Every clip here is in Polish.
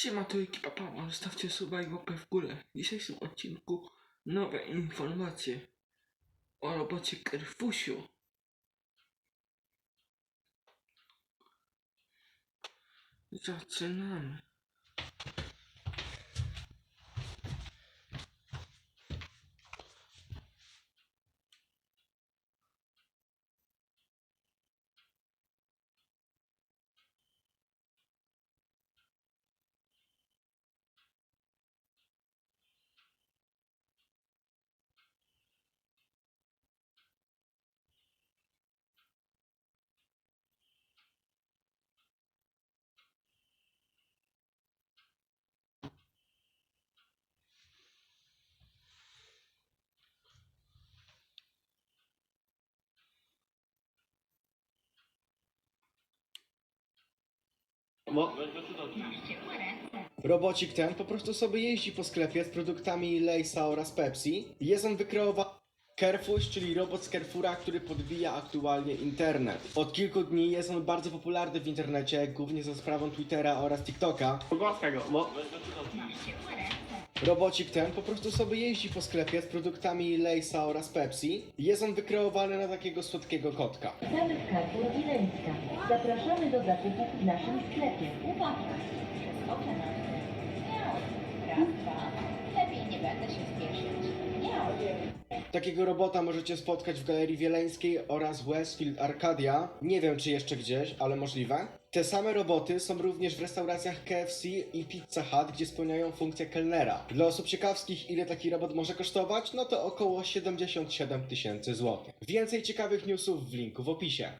Siema, to ekipa Pawła, zostawcie suba i łapę w górę. W dzisiejszym odcinku nowe informacje o robocie Kerfusiu. Zaczynamy. Bo robocik ten po prostu sobie jeździ po sklepie z produktami Laysa oraz Pepsi. Jest on wykreowany Carrefour, czyli robot z Carrefoura, który podbija aktualnie internet. Od kilku dni jest on bardzo popularny w internecie, głównie za sprawą Twittera oraz TikToka. Pogłaskaj go, bo... Robocik ten po prostu sobie jeździ po sklepie z produktami Laysa oraz Pepsi. Jest on wykreowany na takiego słodkiego kotka. Zamek Carrefour Wileńska. Zapraszamy do zakupów w naszym sklepie. Uwaga! Przeskoczę na. Miał. Raz, dwa. Lepiej nie będę się spieszyć. Miał. Takiego robota możecie spotkać w Galerii Wieleńskiej oraz Westfield Arcadia. Nie wiem czy jeszcze gdzieś, ale możliwe. Te same roboty są również w restauracjach KFC i Pizza Hut, gdzie spełniają funkcję kelnera. Dla osób ciekawskich, ile taki robot może kosztować, no to około 77 tysięcy złotych. Więcej ciekawych newsów w linku w opisie.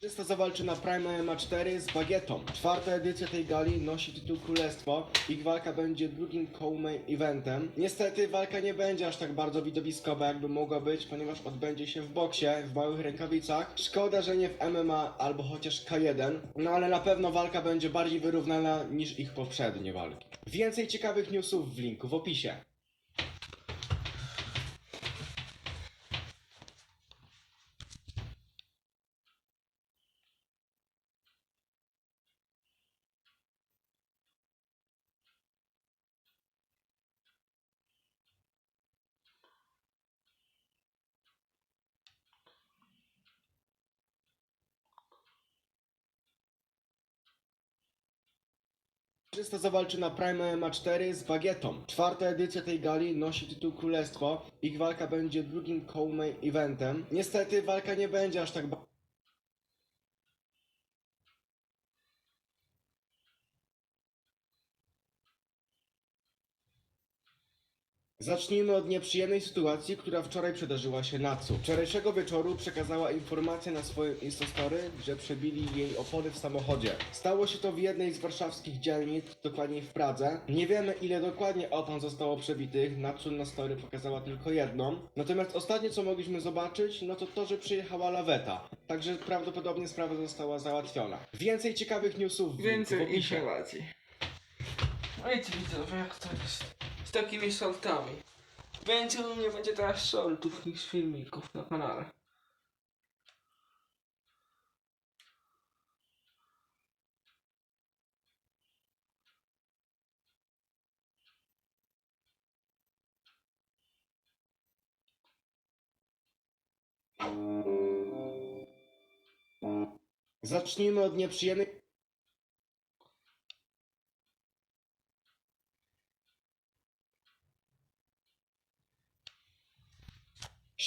Czysto zawalczy na Prime MMA 4 z Bagietą. Czwarta edycja tej gali nosi tytuł Królestwo. Ich walka będzie drugim co-main eventem. Niestety walka nie będzie aż tak bardzo widowiskowa jakby mogła być, ponieważ odbędzie się w boksie, w małych rękawicach. Szkoda, że nie w MMA albo chociaż K1, no ale na pewno walka będzie bardziej wyrównana niż ich poprzednie walki. Więcej ciekawych newsów w linku w opisie. Czysto zawalczy na Prime MMA 4 z Bagietą. Czwarta edycja tej gali nosi tytuł Królestwo. Ich walka będzie drugim co-main eventem. Niestety walka nie będzie aż tak Zacznijmy od nieprzyjemnej sytuacji, która wczoraj przydarzyła się Natsu. Wczorajszego wieczoru przekazała informację na swoim Instastory, że przebili jej opony w samochodzie. Stało się to w jednej z warszawskich dzielnic, dokładniej w Pradze. Nie wiemy ile dokładnie opon zostało przebitych, Natsu na story pokazała tylko jedną. Natomiast ostatnie co mogliśmy zobaczyć, no to to, że przyjechała laweta. Także prawdopodobnie sprawa została załatwiona. Więcej ciekawych newsów w linku w Więcej opisie. informacji. Wiecie widzowie, jak to jest z takimi saltami. Więcej u mnie będzie teraz shortów niż filmików na kanale. Zacznijmy od nieprzyjemnej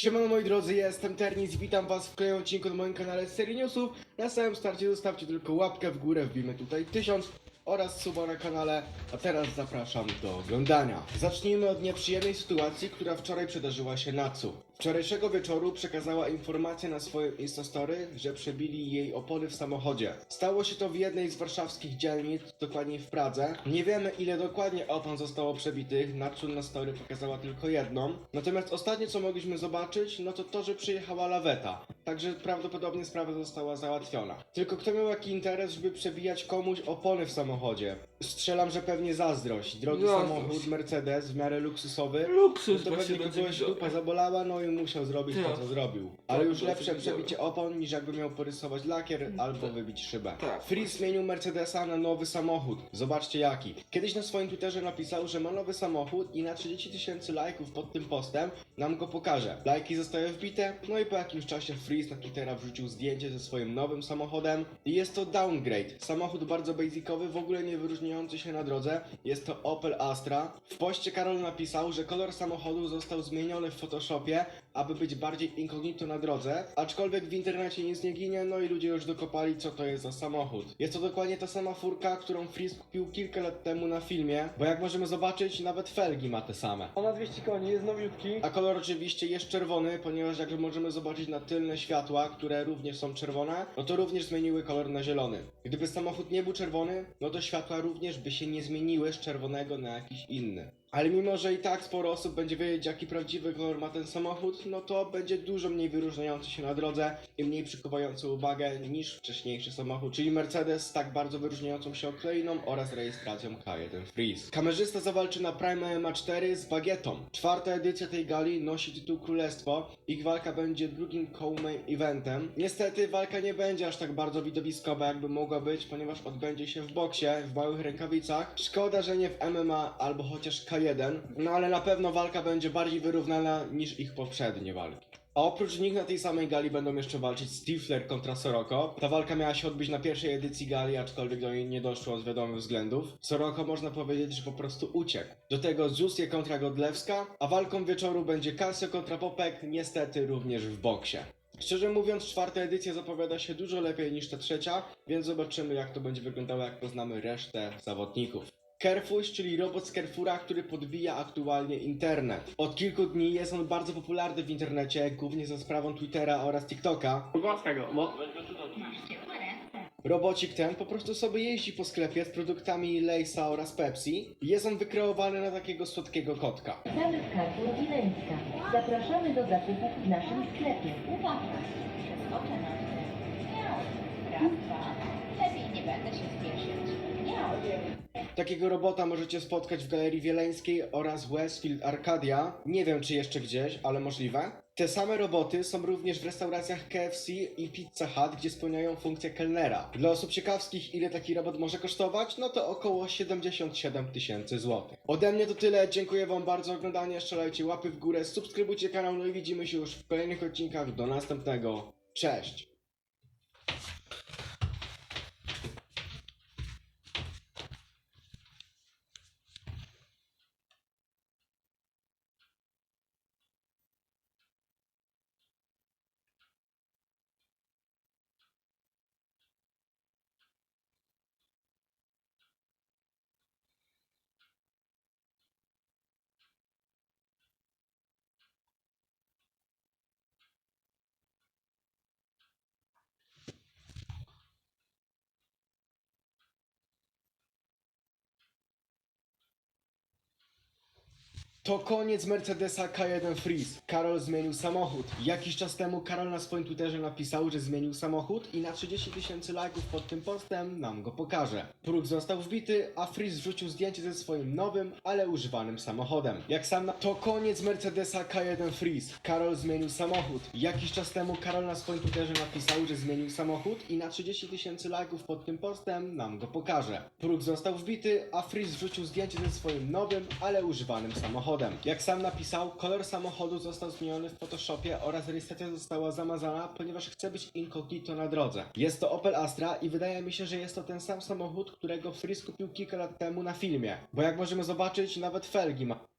Siemano moi drodzy, jestem Ternis, witam was w kolejnym odcinku na moim kanale z serii newsów. Na samym starcie zostawcie tylko łapkę w górę, wbijmy tutaj 1000 oraz suba na kanale, a teraz zapraszam do oglądania. Zacznijmy od nieprzyjemnej sytuacji, która wczoraj przydarzyła się Natsu. Wczorajszego wieczoru przekazała informację na swoim Instastory, że przebili jej opony w samochodzie. Stało się to w jednej z warszawskich dzielnic, dokładniej w Pradze. Nie wiemy ile dokładnie opon zostało przebitych, Natsu na story pokazała tylko jedną. Natomiast ostatnie co mogliśmy zobaczyć, no to to, że przyjechała laweta. Także prawdopodobnie sprawa została załatwiona. Tylko kto miał jaki interes, żeby przebijać komuś opony w samochodzie? Strzelam, że pewnie zazdrość. Drogi Zazdrość. samochód Mercedes w miarę luksusowy. Luksus To właśnie pewnie będzie kogoś widzowie. dupa zabolała, no i musiał zrobić to, Tak. co zrobił. Ale Tak, już to lepsze widziałem. przebicie opon, niż jakby miał porysować lakier albo wybić szybę. Tak. Free zmienił Mercedesa na nowy samochód. Zobaczcie jaki. Kiedyś na swoim Twitterze napisał, że ma nowy samochód i na 30 tysięcy lajków pod tym postem nam go pokaże. Lajki zostały wbite, no i po jakimś czasie Freeze na Twittera wrzucił zdjęcie ze swoim nowym samochodem i jest to downgrade. Samochód bardzo basicowy, w ogóle nie wyróżniający się na drodze. Jest to Opel Astra. W poście Karol napisał, że kolor samochodu został zmieniony w Photoshopie, aby być bardziej incognito na drodze, aczkolwiek w internecie nic nie ginie, no i ludzie już dokopali co to jest za samochód. Jest to dokładnie ta sama furka, którą Freeze kupił kilka lat temu na filmie, bo jak możemy zobaczyć, nawet felgi ma te same. Ona 200 koni, jest nowiutki. A kolor oczywiście jest czerwony, ponieważ jak możemy zobaczyć na tylne światła, które również są czerwone, no to również zmieniły kolor na zielony. Gdyby samochód nie był czerwony, no to światła również by się nie zmieniły z czerwonego na jakiś inny. Ale mimo, że i tak sporo osób będzie wiedzieć jaki prawdziwy kolor ma ten samochód, no to będzie dużo mniej wyróżniający się na drodze i mniej przykuwający uwagę niż wcześniejszy samochód, czyli Mercedes z tak bardzo wyróżniającą się okleiną oraz rejestracją K1 Freeze. Kamerzysta zawalczy na Prime MMA 4 z Bagietą. Czwarta edycja tej gali nosi tytuł Królestwo. Ich walka będzie drugim co-main eventem. Niestety walka nie będzie aż tak bardzo widowiskowa jakby mogła być, ponieważ odbędzie się w boksie, w małych rękawicach. Szkoda, że nie w MMA albo chociaż K1, no ale na pewno walka będzie bardziej wyrównana niż ich poprzednie walki. A oprócz nich na tej samej gali będą jeszcze walczyć Stifler kontra Soroko. Ta walka miała się odbyć na pierwszej edycji gali, aczkolwiek do niej nie doszło z wiadomych względów. Soroko można powiedzieć, że po prostu uciekł. Do tego Zusie kontra Godlewska, a walką wieczoru będzie Casio kontra Popek, niestety również w boksie. Szczerze mówiąc, czwarta edycja zapowiada się dużo lepiej niż ta trzecia, więc zobaczymy jak to będzie wyglądało, jak poznamy resztę zawodników. Carrefour, czyli robot z Carrefoura, który podbija aktualnie internet. Od kilku dni jest on bardzo popularny w internecie, głównie za sprawą Twittera oraz TikToka. Głaskaj go, bo... Robocik ten po prostu sobie jeździ po sklepie z produktami Laysa oraz Pepsi. Jest on wykreowany na takiego słodkiego kotka. Witamy w Carrefour Wileńska. Zapraszamy do zakupów w naszym sklepie. Uwaga! Przez oczy na Miał. Raz, dwa. Takiego robota możecie spotkać w Galerii Wieleńskiej oraz Westfield Arcadia. Nie wiem czy jeszcze gdzieś, ale możliwe. Te same roboty są również w restauracjach KFC i Pizza Hut, gdzie spełniają funkcję kelnera. Dla osób ciekawskich, ile taki robot może kosztować, no to około 77 tysięcy złotych. Ode mnie to tyle, dziękuję wam bardzo za oglądanie, strzelajcie łapy w górę, subskrybujcie kanał, no i widzimy się już w kolejnych odcinkach. Do następnego, cześć! To koniec Mercedesa K1 Freeze. Karol zmienił samochód. Jakiś czas temu Karol na swoim Twitterze napisał, że zmienił samochód i na 30 tysięcy lajków pod tym postem nam go pokaże. Próg został wbity, a Freeze wrzucił zdjęcie ze swoim nowym, ale używanym samochodem. Jak sam na... To koniec Mercedesa K1 Freeze. Karol zmienił samochód. Jakiś czas temu Karol na swoim Twitterze napisał, że zmienił samochód i na 30 tysięcy lajków pod tym postem nam go pokaże. Próg został wbity, a Freeze wrzucił zdjęcie ze swoim nowym, ale używanym samochodem. Jak sam napisał, kolor samochodu został zmieniony w Photoshopie oraz rejestracja została zamazana, ponieważ chce być incognito na drodze. Jest to Opel Astra i wydaje mi się, że jest to ten sam samochód, którego Freeze kupił kilka lat temu na filmie. Bo jak możemy zobaczyć, nawet felgi ma.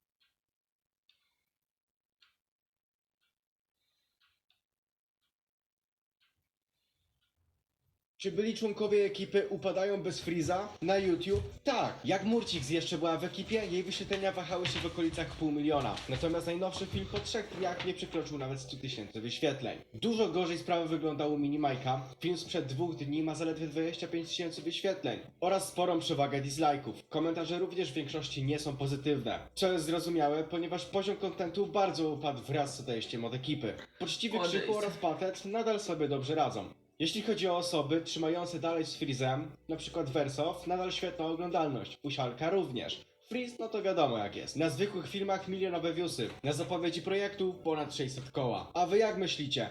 Czy byli członkowie ekipy upadają bez Freeza na YouTube? Tak. Jak Murcix jeszcze była w ekipie, jej wyświetlenia wahały się w okolicach pół miliona. Natomiast najnowszy film po trzech dniach nie przekroczył nawet 100 tysięcy wyświetleń. Dużo gorzej sprawy wyglądały u Minimajka. Film sprzed dwóch dni ma zaledwie 25 tysięcy wyświetleń. Oraz sporą przewagę dislike'ów. Komentarze również w większości nie są pozytywne. Co jest zrozumiałe, ponieważ poziom kontentu bardzo upadł wraz z odejściem od ekipy. Poczciwy. Krzyku oraz Patet nadal sobie dobrze radzą. Jeśli chodzi o osoby trzymające dalej z Freezem, przykład Wersow, nadal świetna oglądalność, Pusialka również. Freeze, no to wiadomo jak jest. Na zwykłych filmach milionowe viewsy, na zapowiedzi projektu ponad 600 koła. A wy jak myślicie?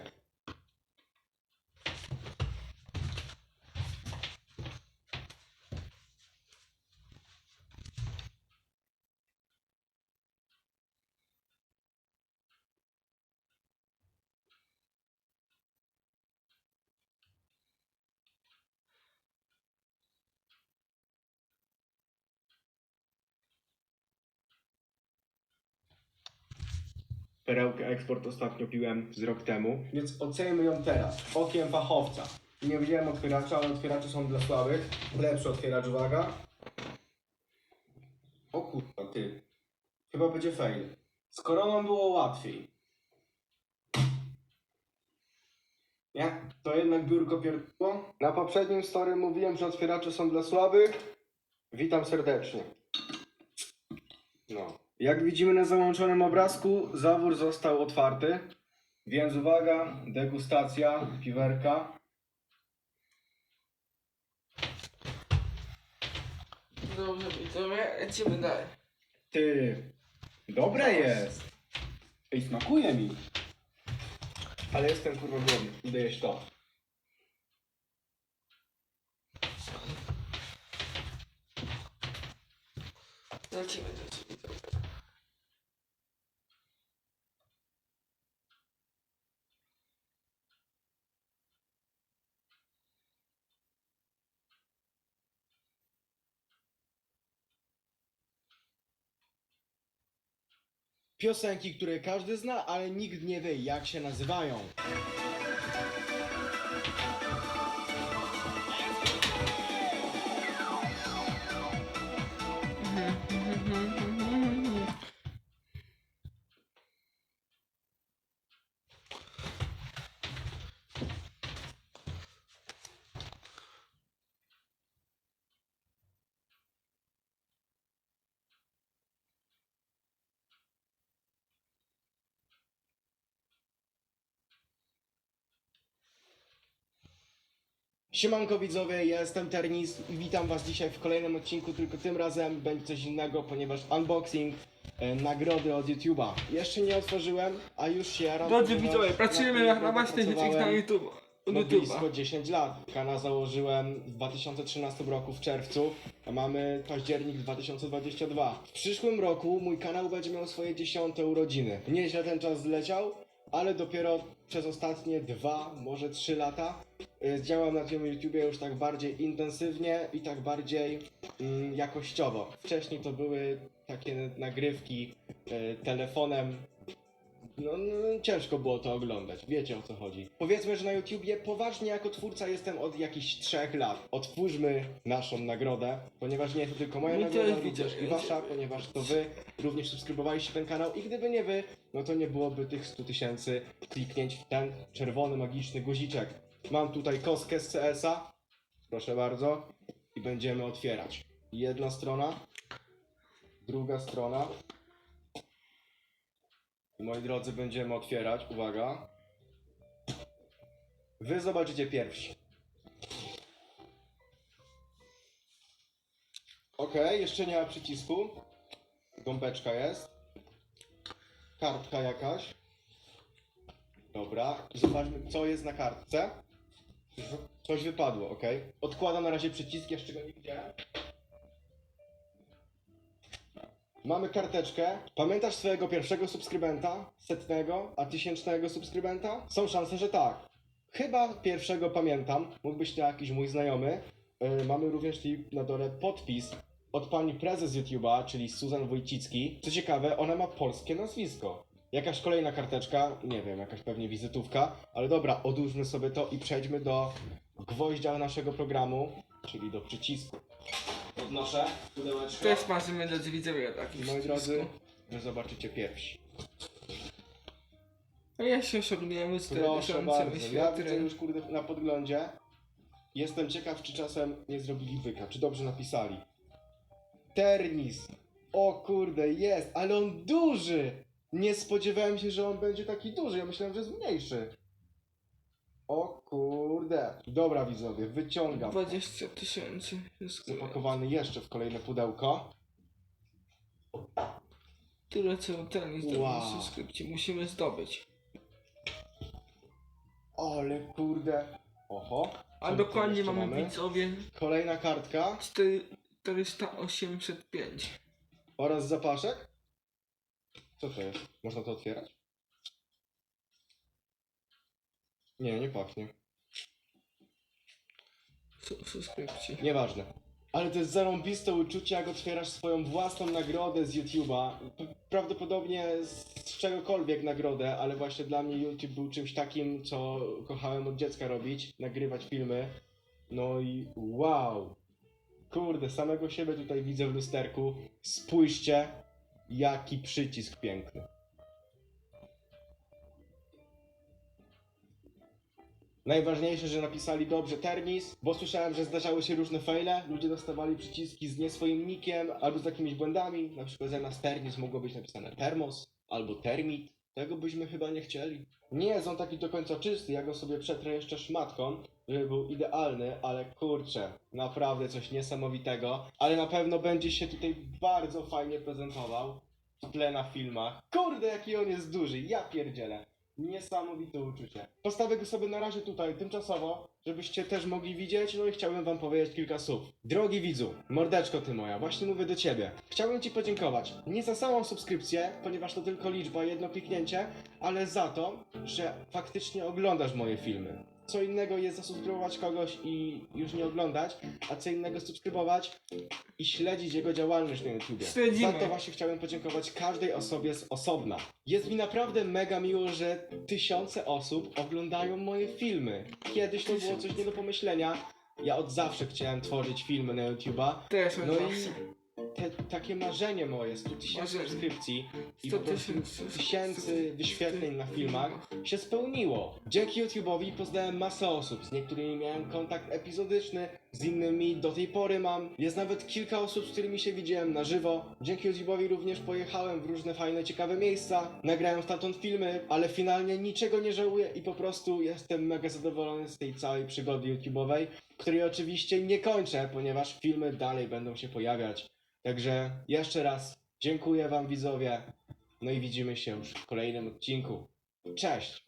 Perełkę eksport ostatnio piłem z rok temu, więc ocenimy ją teraz, okiem fachowca. Nie wziąłem otwieracza, ale otwieracze są dla słabych. Lepszy otwieracz, uwaga. O kurwa, ty. Chyba będzie fail. Z koroną było łatwiej. Nie? To jednak biurko pierdło. Na poprzednim story mówiłem, że otwieracze są dla słabych. Witam serdecznie. No. Jak widzimy na załączonym obrazku, zawór został otwarty. Więc uwaga, degustacja piwerka. Dobrze, widzowie, lecimy dalej. Ty, dobre jest. Ej, smakuje mi. Ale jestem kurwa głodny, idę jeść to. Lecimy dalej, Piosenki, które każdy zna, ale nikt nie wie jak się nazywają. Siemanko widzowie, ja jestem Ternis i witam was dzisiaj w kolejnym odcinku, tylko tym razem będzie coś innego, ponieważ unboxing e, nagrody od YouTube'a. Jeszcze nie otworzyłem, a już się jaram. Drodzy ponieważ widzowie, pracujemy na na filmik na YouTube. No YouTube'a. blisko 10 lat. Kanał założyłem w 2013 roku w czerwcu, a mamy październik 2022. W przyszłym roku mój kanał będzie miał swoje 10 urodziny. Nieźle ten czas zleciał, ale dopiero przez ostatnie dwa, może trzy lata y, działam na tym YouTubie już tak bardziej intensywnie i tak bardziej mm, jakościowo. Wcześniej to były takie nagrywki y, telefonem no, no, ciężko było to oglądać, wiecie o co chodzi. Powiedzmy, że na YouTubie poważnie jako twórca jestem od jakichś trzech lat. Otwórzmy naszą nagrodę, ponieważ nie jest to tylko moja Mi nagroda, też widzę, i wasza, ponieważ to wy również subskrybowaliście ten kanał i gdyby nie wy, no to nie byłoby tych 100 tysięcy kliknięć w ten czerwony magiczny guziczek. Mam tutaj kostkę z CS-a, proszę bardzo, i będziemy otwierać. Jedna strona, druga strona. I moi drodzy, będziemy otwierać. Uwaga. Wy zobaczycie pierwsi. Ok, jeszcze nie ma przycisku. Gąbeczka jest. Kartka jakaś. Dobra. Zobaczmy, co jest na kartce. Coś wypadło, ok? Odkładam na razie przycisk, jeszcze go nie widziałem. Mamy karteczkę. Pamiętasz swojego pierwszego subskrybenta? Setnego? A tysięcznego subskrybenta? Są szanse, że tak. Chyba pierwszego pamiętam. Mógł być to jakiś mój znajomy. Yy, mamy również tu na dole podpis od pani prezes YouTube'a, czyli Susan Wojcicki. Co ciekawe, ona ma polskie nazwisko. Jakaś kolejna karteczka, nie wiem, jakaś pewnie wizytówka, ale dobra, odłóżmy sobie to i przejdźmy do gwoździa naszego programu, czyli do przycisku. Podnoszę pudełeczko. Też marzymy drodzy widzowie o takim Moi drodzy, wy zobaczycie pierwsi. A ja się osiągnąłem z Proszę bardzo, ja widzę już kurde na podglądzie. Jestem ciekaw, czy czasem nie zrobili wyka, czy dobrze napisali. Ternis. O kurde, jest, ale on duży! Nie spodziewałem się, że on będzie taki duży, ja myślałem, że jest mniejszy. O kurde. Dobra widzowie, wyciągam. 20 tysięcy. Wszystko. Zapakowany jeszcze w kolejne pudełko. Tyle co ten z Wow. wow. subskrypcji musimy zdobyć. Ale kurde. Oho. A Co dokładnie jeszcze mamy widzowie Kolejna kartka 405. oraz zapaszek. Co to jest? Można to otwierać? Nie, nie pachnie. Su- subskrypcji. Nieważne. Ale to jest zarąbiste uczucie, jak otwierasz swoją własną nagrodę z YouTube'a. P- Prawdopodobnie z czegokolwiek nagrodę, ale właśnie dla mnie YouTube był czymś takim, co kochałem od dziecka robić, nagrywać filmy. No i wow! Kurde, samego siebie tutaj widzę w lusterku. Spójrzcie, jaki przycisk piękny. Najważniejsze, że napisali dobrze termis, bo słyszałem, że zdarzały się różne fejle. Ludzie dostawali przyciski z nie swoim nickiem albo z jakimiś błędami. Na przykład zamiast termis mogło być napisane termos albo termit. Tego byśmy chyba nie chcieli. Nie jest on taki do końca czysty, ja go sobie przetrę jeszcze szmatką, żeby był idealny, ale kurczę, naprawdę coś niesamowitego. Ale na pewno będzie się tutaj bardzo fajnie prezentował w tle na filmach. Kurde, jaki on jest duży, ja pierdzielę. Niesamowite uczucie. Postawię go sobie na razie tutaj, tymczasowo, żebyście też mogli widzieć, no i chciałbym wam powiedzieć kilka słów. Drogi widzu, mordeczko ty moja, właśnie mówię do ciebie. Chciałbym ci podziękować, nie za samą subskrypcję, ponieważ to tylko liczba, jedno kliknięcie, ale za to, że faktycznie oglądasz moje filmy. Co innego jest zasubskrybować kogoś i już nie oglądać, a co innego subskrybować i śledzić jego działalność na YouTubie. Śledzimy. Za to właśnie chciałem podziękować każdej osobie z osobna. Jest mi naprawdę mega miło, że tysiące osób oglądają moje filmy. Kiedyś to było coś nie do pomyślenia. Ja od zawsze chciałem tworzyć filmy na YouTuba. Też od No zawsze. i te, takie marzenie moje, 100 tysięcy subskrypcji i 100 po prostu tysięcy wyświetleń na filmach się spełniło. Dzięki YouTube'owi poznałem masę osób, z niektórymi miałem kontakt epizodyczny, z innymi do tej pory mam. Jest nawet kilka osób, z którymi się widziałem na żywo. Dzięki YouTube'owi również pojechałem w różne fajne, ciekawe miejsca, nagrałem stamtąd filmy, ale finalnie niczego nie żałuję i po prostu jestem mega zadowolony z tej całej przygody YouTube'owej, której oczywiście nie kończę, ponieważ filmy dalej będą się pojawiać. Także jeszcze raz dziękuję Wam widzowie. No i widzimy się już w kolejnym odcinku. Cześć!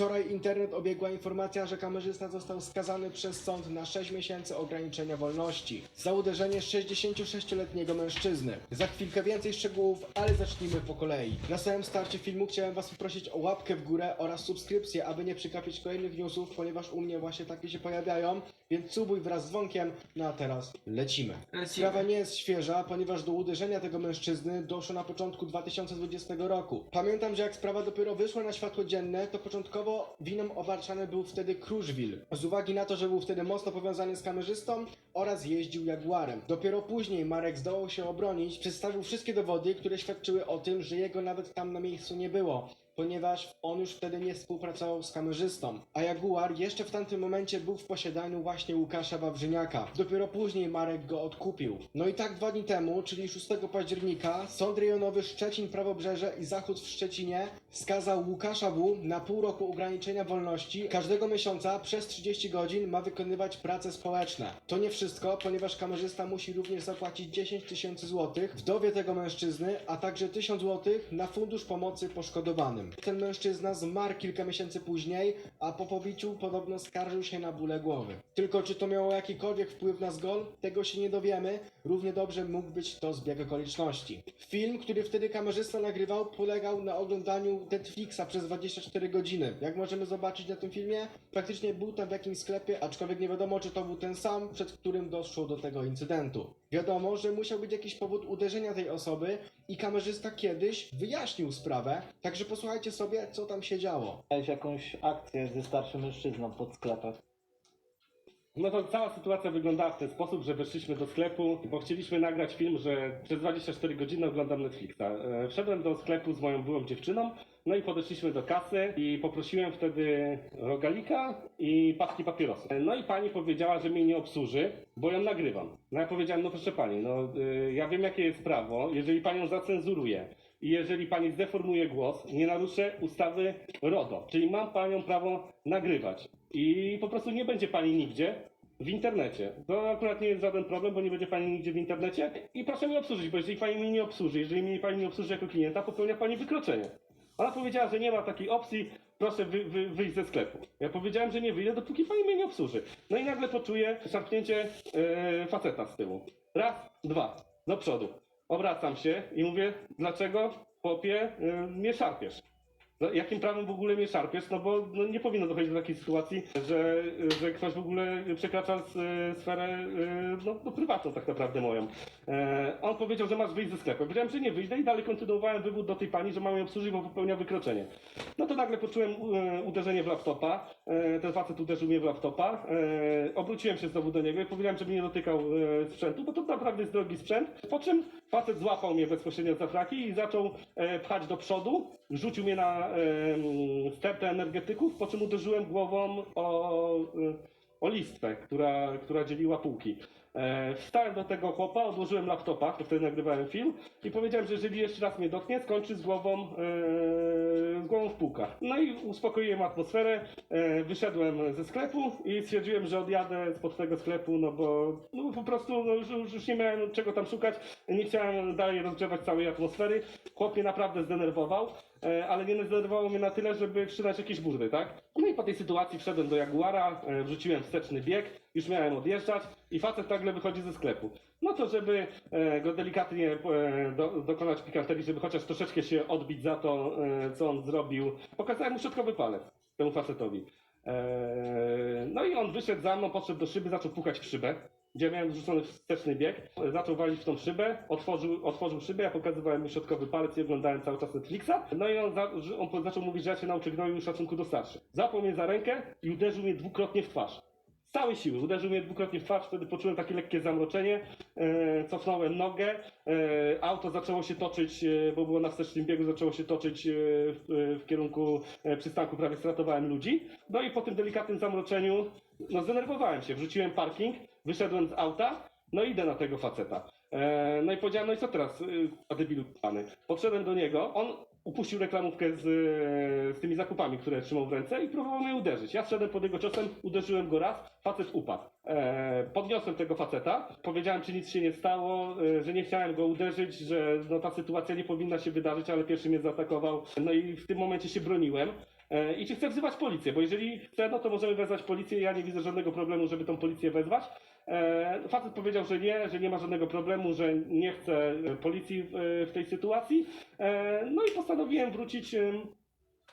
Wczoraj internet obiegła informacja, że kamerzysta został skazany przez sąd na 6 miesięcy ograniczenia wolności za uderzenie 66-letniego mężczyzny. Za chwilkę więcej szczegółów, ale zacznijmy po kolei. Na samym starcie filmu chciałem Was poprosić o łapkę w górę oraz subskrypcję, aby nie przegapić kolejnych newsów, ponieważ u mnie właśnie takie się pojawiają, więc subuj wraz z dzwonkiem. No a teraz lecimy. Lecimy. Sprawa nie jest świeża, ponieważ do uderzenia tego mężczyzny doszło na początku 2020 roku. Pamiętam, że jak sprawa dopiero wyszła na światło dzienne, to początkowo winą obarczany był wtedy Kruszwil. Z uwagi na to, że był wtedy mocno powiązany z kamerzystą oraz jeździł Jaguarem. Dopiero później Marek zdołał się obronić, przedstawił wszystkie dowody, które świadczyły o tym, że jego nawet tam na miejscu nie było. Ponieważ on już wtedy nie współpracował z kamerzystą, a Jaguar jeszcze w tamtym momencie był w posiadaniu właśnie Łukasza Wawrzyniaka. Dopiero później Marek go odkupił. No i tak dwa dni temu, czyli 6 października, Sąd Rejonowy Szczecin Prawobrzeże i Zachód w Szczecinie skazał Łukasza W. na pół roku ograniczenia wolności. Każdego miesiąca przez 30 godzin ma wykonywać prace społeczne. To nie wszystko, ponieważ kamerzysta musi również zapłacić 10 tysięcy złotych wdowie tego mężczyzny, a także 1000 złotych na fundusz pomocy poszkodowanym. Ten mężczyzna zmarł kilka miesięcy później, a po pobiciu podobno skarżył się na bóle głowy. Tylko czy to miało jakikolwiek wpływ na zgon? Tego się nie dowiemy. Równie dobrze mógł być to zbieg okoliczności. Film, który wtedy kamerzysta nagrywał, polegał na oglądaniu Netflixa przez 24 godziny. Jak możemy zobaczyć na tym filmie, praktycznie był tam w jakimś sklepie, aczkolwiek nie wiadomo, czy to był ten sam, przed którym doszło do tego incydentu. Wiadomo, że musiał być jakiś powód uderzenia tej osoby i kamerzysta kiedyś wyjaśnił sprawę, także posłuchajcie sobie, co tam się działo. Miałeś jakąś akcję ze starszym mężczyzną pod sklepem. No to cała sytuacja wyglądała w ten sposób, że weszliśmy do sklepu, bo chcieliśmy nagrać film, że przez 24 godziny oglądam Netflixa. E, Wszedłem do sklepu z moją byłą dziewczyną, no i podeszliśmy do kasy i poprosiłem wtedy rogalika i paczki papierosów. No i pani powiedziała, że mnie nie obsłuży, bo ją nagrywam. No ja powiedziałem, no proszę pani, no y, ja wiem jakie jest prawo, jeżeli panią zacenzuruje i jeżeli pani zdeformuje głos, nie naruszę ustawy RODO, czyli mam panią prawo nagrywać. I po prostu nie będzie pani nigdzie w internecie. To akurat nie jest żaden problem, bo nie będzie pani nigdzie w internecie. I proszę mnie obsłużyć, bo jeżeli pani mnie nie obsłuży, jeżeli mnie pani nie obsłuży jako klienta, popełnia pani wykroczenie. Ona powiedziała, że nie ma takiej opcji, proszę wy, wy, wyjść ze sklepu. Ja powiedziałem, że nie wyjdę, dopóki pani mnie nie obsłuży. No i nagle poczuję szarpnięcie e, faceta z tyłu. Raz, dwa, do przodu. Obracam się i mówię, dlaczego, popie, e, mnie szarpiesz? No, jakim prawem w ogóle mnie szarpiesz? No bo no, nie powinno dochodzić do takiej sytuacji, że, że ktoś w ogóle przekracza s- sferę e, no, no, prywatną tak naprawdę moją. E, on powiedział, że masz wyjść ze sklepu. Powiedziałem, że nie wyjdę i dalej kontynuowałem wywód do tej pani, że mam ją obsłużyć, bo popełnia wykroczenie. No to nagle poczułem e, uderzenie w laptopa. E, ten facet uderzył mnie w laptopa. E, obróciłem się znowu do niego i powiedziałem, żeby nie dotykał e, sprzętu, bo to naprawdę jest drogi sprzęt. Po czym facet złapał mnie bezpośrednio za fraki i zaczął e, pchać do przodu. Rzucił mnie na e, stertę energetyków, po czym uderzyłem głową o, o listwę, która, która dzieliła półki. E, wstałem do tego chłopa, odłożyłem laptopa, bo wtedy nagrywałem film i powiedziałem, że jeżeli jeszcze raz mnie dotknie, skończy z głową, e, z głową w półkach. No i uspokoiłem atmosferę, e, wyszedłem ze sklepu i stwierdziłem, że odjadę spod tego sklepu, no bo no, po prostu no, już, już nie miałem czego tam szukać, nie chciałem dalej rozgrzewać całej atmosfery. Chłop mnie naprawdę zdenerwował. E, ale nie zdenerwowało mnie na tyle, żeby wszczynać jakieś burdy, tak? No i po tej sytuacji wszedłem do Jaguara, e, wrzuciłem wsteczny bieg, już miałem odjeżdżać i facet nagle wychodzi ze sklepu. No to żeby e, go delikatnie do, dokonać pikanterii, żeby chociaż troszeczkę się odbić za to, co on zrobił, pokazałem mu środkowy palec temu facetowi. No i on wyszedł za mną, podszedł do szyby, zaczął pukać w szybę gdzie miałem wrzucony wsteczny bieg, zaczął walić w tą szybę, otworzył, otworzył szybę, ja pokazywałem mu środkowy palec i oglądałem cały czas Netflixa. No i on, za, on zaczął mówić, że ja się nauczę gnoju szacunku do starszych. Zapał mnie za rękę i uderzył mnie dwukrotnie w twarz. Z całej siły uderzył mnie dwukrotnie w twarz, wtedy poczułem takie lekkie zamroczenie, e, cofnąłem nogę, e, auto zaczęło się toczyć, e, bo było na wstecznym biegu, zaczęło się toczyć e, w, w kierunku e, przystanku, prawie stratowałem ludzi. No i po tym delikatnym zamroczeniu, no zdenerwowałem się, wrzuciłem parking, wyszedłem z auta, no idę na tego faceta. E, no i powiedziałem, no i co teraz, y, a debilu pany. Podszedłem do niego, on upuścił reklamówkę z, e, z tymi zakupami, które trzymał w ręce i próbował mnie uderzyć. Ja wszedłem pod jego ciosem, uderzyłem go raz, facet upadł. E, podniosłem tego faceta, powiedziałem, czy nic się nie stało, że nie chciałem go uderzyć, że no, ta sytuacja nie powinna się wydarzyć, ale pierwszy mnie zaatakował. No i w tym momencie się broniłem. E, I czy chcę wzywać policję? Bo jeżeli chcę, no to możemy wezwać policję. Ja nie widzę żadnego problemu, żeby tą policję wezwać. E, facet powiedział, że nie, że nie ma żadnego problemu, że nie chce policji w, tej sytuacji. E, no i postanowiłem wrócić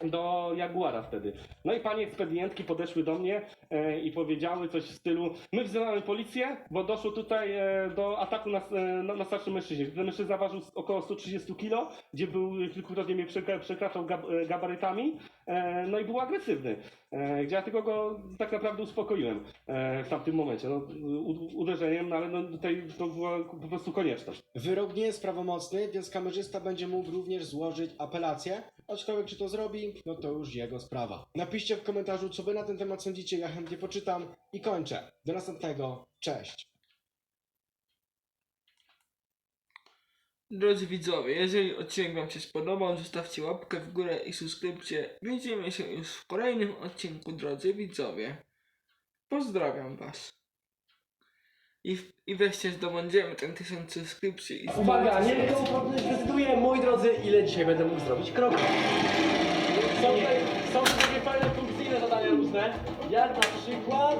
do Jaguara wtedy. No i panie ekspedientki podeszły do mnie e, i powiedziały coś w stylu my wzywamy policję, bo doszło tutaj e, do ataku na, e, na, na starszym mężczyźnie. Ten mężczyzna ważył około 130 kg, gdzie był kilkukrotnie mnie przekra- przekraczał gab, e, gabarytami, e, no i był agresywny. E, gdzie ja tylko go tak naprawdę uspokoiłem e, w tamtym momencie. No, u, uderzeniem, no ale no, tutaj to była po prostu konieczność. Wyrok nie jest prawomocny, więc kamerzysta będzie mógł również złożyć apelację, aczkolwiek czy to zrobi, no to już jego sprawa. Napiszcie w komentarzu, co wy na ten temat sądzicie, ja chętnie poczytam i kończę. Do następnego, cześć! Drodzy widzowie, jeżeli odcinek Wam się spodobał, zostawcie łapkę w górę i subskrypcję. Widzimy się już w kolejnym odcinku, drodzy widzowie. Pozdrawiam Was i, i weźcie, zdobędziemy ten tysiąc subskrypcji. I Uwaga, nie tylko protestuje, moi drodzy, ile dzisiaj będę mógł zrobić kroków. Są tutaj, są tutaj takie fajne funkcyjne zadania różne, jak na przykład...